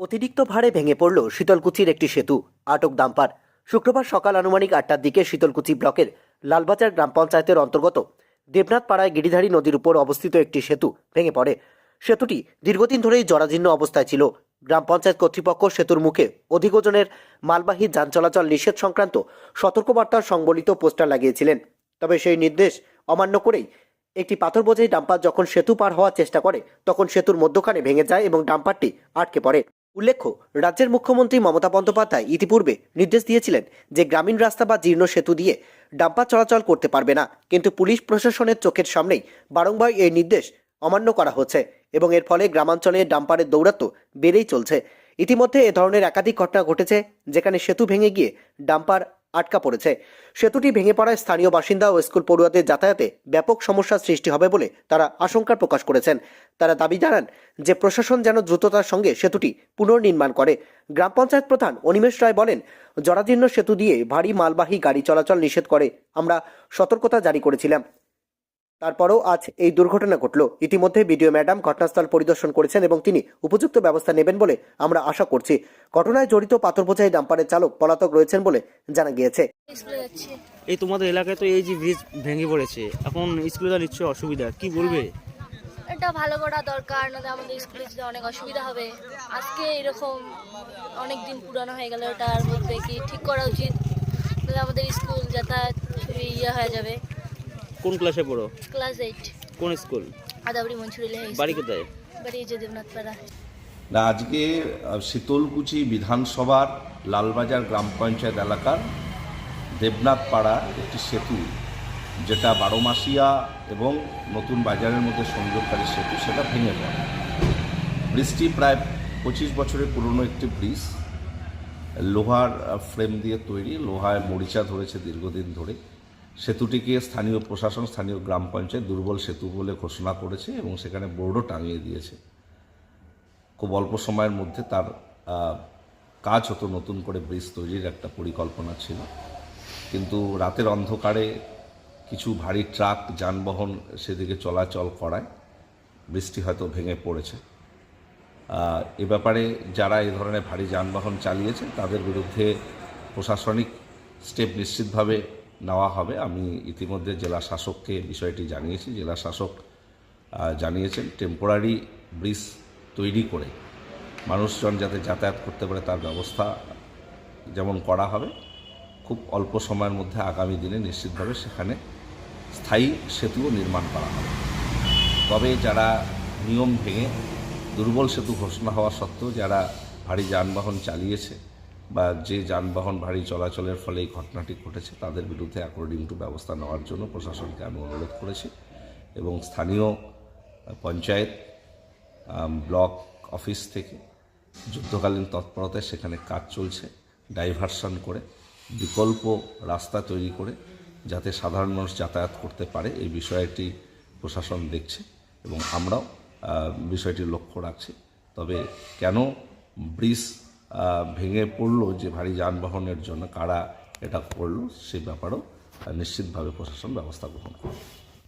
অতিরিক্ত ভারে ভেঙে পড়ল শীতলকুচির একটি সেতু, আটক দাম্পার। শুক্রবার সকাল আনুমানিক আটটার দিকে শীতলকুচি ব্লকের লালবাজার গ্রাম পঞ্চায়েতের অন্তর্গত দেবনাথ পাড়ায় গিরিধারী নদীর উপর অবস্থিত একটি সেতু ভেঙে পড়ে। সেতুটি দীর্ঘদিন ধরেই জরাজীর্ণ অবস্থায় ছিল। গ্রাম পঞ্চায়েত কর্তৃপক্ষ সেতুর মুখে অধিক ওজনের মালবাহী যান চলাচল নিষেধ সংক্রান্ত সতর্কবার্তার সংবলিত পোস্টার লাগিয়েছিলেন। তবে সেই নির্দেশ অমান্য করেই একটি পাথর বোঝাই ডাম্পার যখন সেতু পার হওয়ার চেষ্টা করে, তখন সেতুর মধ্যখানে ভেঙে যায় এবং ডাম্পারটি আটকে পড়ে। উল্লেখ্য, রাজ্যের মুখ্যমন্ত্রী মমতা বন্দ্যোপাধ্যায় ইতিপূর্বে নির্দেশ দিয়েছিলেন যে গ্রামীণ রাস্তা বা জীর্ণ সেতু দিয়ে ডাম্পার চলাচল করতে পারবে না, কিন্তু পুলিশ প্রশাসনের চোখের সামনেই বারংবার এই নির্দেশ অমান্য করা হচ্ছে এবং এর ফলে গ্রামাঞ্চলে ডাম্পারের দৌরাত্ম বেড়েই চলছে। ইতিমধ্যে এ ধরনের একাধিক ঘটনা ঘটেছে যেখানে সেতু ভেঙে গিয়ে ডাম্পার আটকা পড়েছে। সেতুটি ভেঙে পড়ায় স্থানীয় বাসিন্দা ও স্কুল পড়ুয়াদের যাতায়াতে ব্যাপক সমস্যার সৃষ্টি হবে বলে তারা আশঙ্কা প্রকাশ করেছেন। তারা দাবি জানান যে, প্রশাসন যেন দ্রুততার সঙ্গে সেতুটি পুনর্নির্মাণ করে। গ্রাম পঞ্চায়েত প্রধান অনিমেষ রায় বলেন, জরাজীর্ণ সেতু দিয়ে ভারী মালবাহী গাড়ি চলাচল নিষেধ করে আমরা সতর্কতা জারি করেছিলাম। তারপরও আজ এই দুর্ঘটনা ঘটল। ইতিমধ্যে বিডিও ম্যাডাম ঘটনাস্থল পরিদর্শন করেছেন এবং তিনি উপযুক্ত ব্যবস্থা নেবেন বলে আমরা আশা করছি। ঘটনায় জড়িত পাথর বোঝাই ডাম্পারের চালক পলাতক রয়েছেন বলে জানা গিয়েছে। এই তোমাদের এলাকায় তো এই যে ব্রিজ ভেঙে পড়েছে এখন স্কুলে যা নিশ্চয়ই অসুবিধা কি বলবে? এটা ভালো করা দরকার নাহলে আমাদের স্কুলে যেতে অনেক অসুবিধা হবে। আজকে এরকম অনেক দিন পুরানো হয়ে গেল এটা আর বলতে কি ঠিক করা উচিত। আমাদের স্কুল যাতায়াত ইয়ে হয়ে যাবে। কোন ক্লাসে পড়ো? ক্লাস এইট কোন স্কুল আদাবরি মঞ্চুরিলে বাড়ি কোথায়? বাড়ি যে দেবনাথ পাড়া। না আজকে শীতলকুচি বিধানসভার লালবাজার গ্রাম পঞ্চায়েত এলাকার দেবনাথ পাড়া একটি সেতু যেটা বারোমাসিয়া এবং নতুন বাজারের মধ্যে সংযোগকারী সেতু সেটা ভেঙে পড়ে। ব্রিজটি প্রায় পঁচিশ বছরের পুরনো একটি ব্রিজ লোহার ফ্রেম দিয়ে তৈরি লোহায় মরিচা ধরেছে দীর্ঘদিন ধরে। সেতুটিকে স্থানীয় প্রশাসন, স্থানীয় গ্রাম পঞ্চায়েত দুর্বল সেতু বলে ঘোষণা করেছে এবং সেখানে বোর্ডও টাঙিয়ে দিয়েছে। খুব অল্প সময়ের মধ্যে তার কাজ হতো নতুন করে ব্রিজ তৈরির একটা পরিকল্পনা ছিল। কিন্তু রাতের অন্ধকারে কিছু ভারী ট্রাক, যানবাহন সেদিকে চলাচল করায়। বৃষ্টি হয়তো ভেঙে পড়েছে। এ ব্যাপারে যারা এই ধরনের ভারী যানবাহন চালিয়েছে তাদের বিরুদ্ধে প্রশাসনিক স্টেপ নিশ্চিতভাবে নেওয়া হবে। আমি ইতিমধ্যে জেলা শাসককে বিষয়টি জানিয়েছি। জেলা শাসক জানিয়েছেন টেম্পোরারি ব্রিজ তৈরি করে মানুষজন যাতে যাতায়াত করতে পারে তার ব্যবস্থা যেমন করা হবে, খুব অল্প সময়ের মধ্যে আগামী দিনে নিশ্চিতভাবে সেখানে স্থায়ী সেতুও নির্মাণ করা হবে। তবে যারা নিয়ম ভেঙে দুর্বল সেতু ঘোষণা হওয়া সত্ত্বেও, যারা ভারী যানবাহন চালিয়েছে বা যে যানবাহন ভারী চলাচলের ফলে এই ঘটনাটি ঘটেছে তাদের বিরুদ্ধে অ্যাকর্ডিং টু ব্যবস্থা নেওয়ার জন্য প্রশাসনকে আমি অনুরোধ করেছি এবং স্থানীয় পঞ্চায়েত ব্লক অফিস থেকে যুদ্ধকালীন তৎপরতায় সেখানে কাজ চলছে ডাইভারশন করে বিকল্প রাস্তা তৈরি করে যাতে সাধারণ মানুষ যাতায়াত করতে পারে। এই বিষয়টি প্রশাসন দেখছে এবং আমরাও আহ, বিষয়টির লক্ষ্য রাখছি। তবে কেন ব্রিজ ভেঙে পড়ল যে ভারী যানবাহনের জন্য কারা এটা করল সে ব্যাপারেও নিশ্চিতভাবে প্রশাসন ব্যবস্থা গ্রহণ করবে।